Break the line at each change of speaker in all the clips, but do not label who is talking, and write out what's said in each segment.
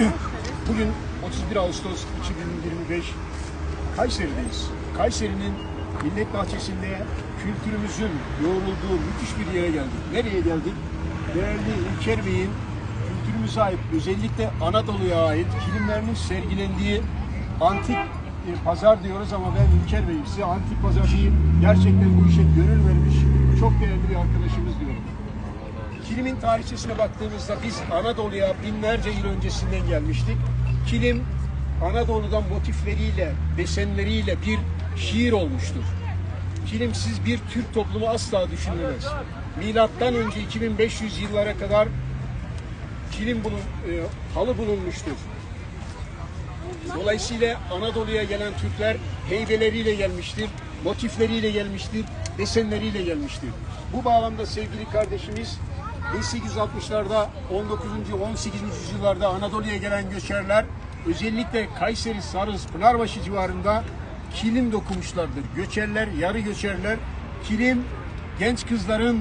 Bugün 31 Ağustos 2025 Kayseri'deyiz. Kayseri'nin Millet Bahçesi'nde kültürümüzün yoğrulduğu müthiş bir yere geldik. Nereye geldik? Değerli İlker Bey'in kültürümüze ait, özellikle Anadolu'ya ait kilimlerinin sergilendiği antik pazar diyoruz ama ben İlker Bey size antik pazar değil, gerçekten bu işe gönül vermiş çok değerli bir arkadaşımız diyorum. Kilimin tarihçesine baktığımızda biz Anadolu'ya binlerce yıl öncesinden gelmiştik. Kilim Anadolu'dan motifleriyle, desenleriyle bir şiir olmuştur. Kilimsiz bir Türk toplumu asla düşünülemez. Milattan önce 2500 yıllara kadar kilim bulun, e, halı bulunmuştur. Dolayısıyla Anadolu'ya gelen Türkler heybeleriyle gelmiştir, motifleriyle gelmiştir, desenleriyle gelmiştir. Bu bağlamda sevgili kardeşimiz 1860'larda 19. 18. yüzyıllarda Anadolu'ya gelen göçerler özellikle Kayseri, Sarız, Pınarbaşı civarında kilim dokumuşlardır. Göçerler, yarı göçerler kilim genç kızların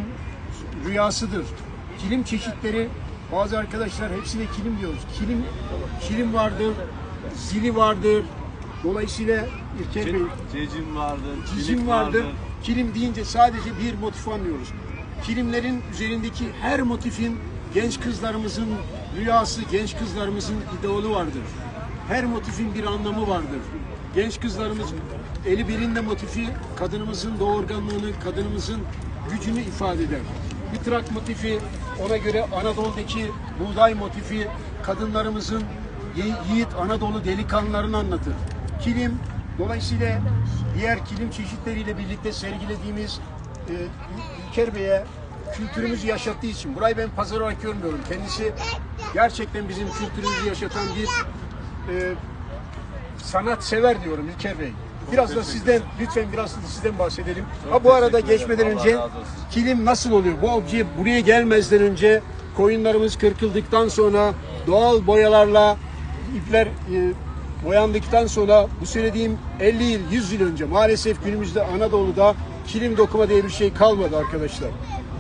rüyasıdır. Kilim çeşitleri bazı arkadaşlar hepsine kilim diyoruz. Kilim kilim vardır, zili vardır. Dolayısıyla İlker Bey
Cecim vardır,
Cicim
çelik
vardır. Kilim deyince sadece bir motif anlıyoruz. Kilimlerin üzerindeki her motifin genç kızlarımızın rüyası, genç kızlarımızın idealı vardır. Her motifin bir anlamı vardır. Genç kızlarımız eli birinde motifi kadınımızın doğurganlığını, kadınımızın gücünü ifade eder. Bitrak motifi ona göre Anadolu'daki buğday motifi kadınlarımızın yi- yiğit Anadolu delikanlılarını anlatır. Kilim dolayısıyla diğer kilim çeşitleriyle birlikte sergilediğimiz e, İlker Bey'e kültürümüzü yaşattığı için burayı ben pazar olarak görmüyorum. Kendisi gerçekten bizim kültürümüzü yaşatan bir e, sanat sever diyorum İlker Bey. Biraz da sizden lütfen biraz da sizden bahsedelim. Ha bu arada geçmeden önce kilim nasıl oluyor? Bu obje buraya gelmezden önce koyunlarımız kırkıldıktan sonra doğal boyalarla ipler e, boyandıktan sonra bu söylediğim 50 yıl 100 yıl önce maalesef günümüzde Anadolu'da kilim dokuma diye bir şey kalmadı arkadaşlar.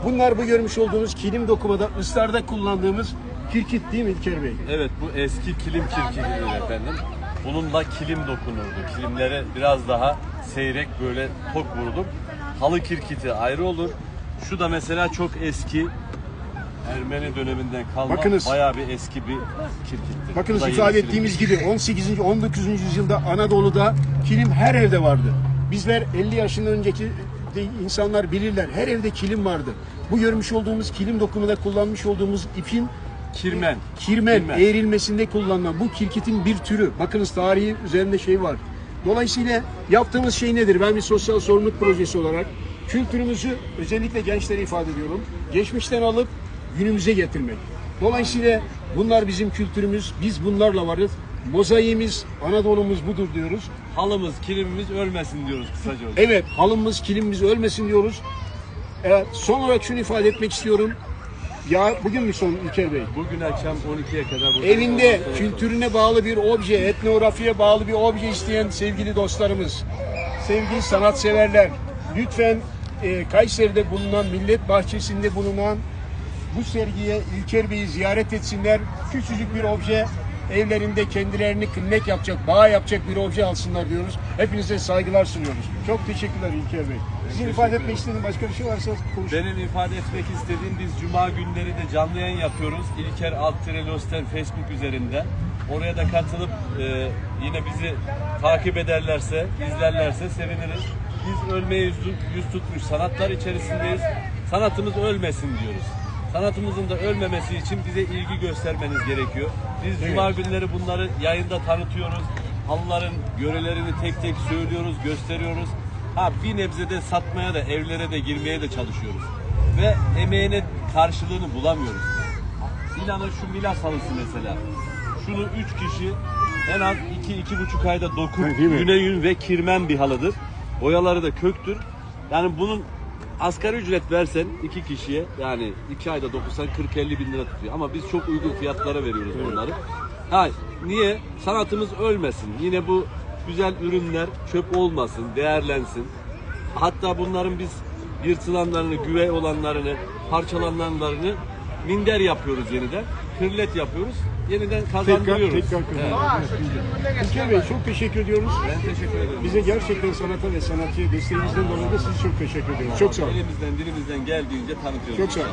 Bunlar bu görmüş olduğunuz kilim dokumada ıslarda kullandığımız kirkit değil mi İlker Bey?
Evet bu eski kilim kirkilidir efendim. Bununla kilim dokunurdu. Kilimlere biraz daha seyrek böyle tok vurulur. Halı kirkiti ayrı olur. Şu da mesela çok eski Ermeni döneminden kalma
Bakınız.
bayağı bir eski bir kirkittir.
Bakınız
Bu da
ifade
yeni
ettiğimiz gibi 18. 19. yüzyılda Anadolu'da kilim her evde vardı. Bizler 50 yaşından önceki insanlar bilirler. Her evde kilim vardı. Bu görmüş olduğumuz kilim dokumunda kullanmış olduğumuz ipin
Kirmen.
kirmen,
Kirmen.
eğrilmesinde kullanılan bu kirkitin bir türü. Bakınız tarihi üzerinde şey var. Dolayısıyla yaptığımız şey nedir? Ben bir sosyal sorumluluk projesi olarak kültürümüzü özellikle gençlere ifade ediyorum. Geçmişten alıp günümüze getirmek. Dolayısıyla bunlar bizim kültürümüz. Biz bunlarla varız. Mozaiğimiz, Anadolu'muz budur diyoruz.
Halımız, kilimimiz ölmesin diyoruz kısaca.
Evet, halımız, kilimimiz ölmesin diyoruz. Ee, son olarak şunu ifade etmek istiyorum. Ya bugün mü son İlker Bey?
Bugün akşam 12'ye kadar burada
Evinde kültürüne bağlı bir obje, etnografiye bağlı bir obje isteyen sevgili dostlarımız, sevgili sanatseverler, lütfen e, Kayseri'de bulunan, Millet Bahçesi'nde bulunan bu sergiye İlker Bey'i ziyaret etsinler. Küçücük bir obje, evlerinde kendilerini kınnek yapacak, bağ yapacak bir obje alsınlar diyoruz. Hepinize saygılar sunuyoruz. Çok teşekkürler İlker Bey. Sizin ifade etmek istediğiniz başka bir şey varsa konuşun.
Benim ifade etmek istediğim biz cuma günleri de canlı yayın yapıyoruz. İlker Altırelosten Facebook üzerinden. Oraya da katılıp e, yine bizi takip ederlerse, izlerlerse seviniriz. Biz ölmeye yüz, yüz tutmuş sanatlar içerisindeyiz. Sanatımız ölmesin diyoruz. Sanatımızın da ölmemesi için bize ilgi göstermeniz gerekiyor. Biz cuma günleri bunları yayında tanıtıyoruz. Halıların yörelerini tek tek söylüyoruz, gösteriyoruz. Ha bir nebze de satmaya da evlere de girmeye de çalışıyoruz. Ve emeğine karşılığını bulamıyoruz. İnanın şu Milas halısı mesela. Şunu 3 kişi en az 2-2,5 ayda dokup
Ha, değil mi?
yüne yün ve kirmen bir halıdır. Boyaları da köktür. Yani bunun asgari ücret versen iki kişiye yani iki ayda dokusan 40-50 bin lira tutuyor. Ama biz çok uygun fiyatlara veriyoruz bunları. Ha, niye? Sanatımız ölmesin. Yine bu güzel ürünler çöp olmasın, değerlensin. Hatta bunların biz yırtılanlarını, güvey olanlarını, parçalananlarını minder yapıyoruz yeniden. kırlet yapıyoruz. Yeniden
Tekrar,
kazandırıyoruz.
tekrar
Evet.
kazanıyoruz. İlker Bey çok teşekkür ediyoruz.
Ben teşekkür ederim.
Bize gerçekten sanata ve sanatçıya desteğinizden dolayı da size çok teşekkür ediyoruz. Çok sağ olun.
Elimizden dilimizden geldiğince tanıtıyoruz.
Çok sağ olun.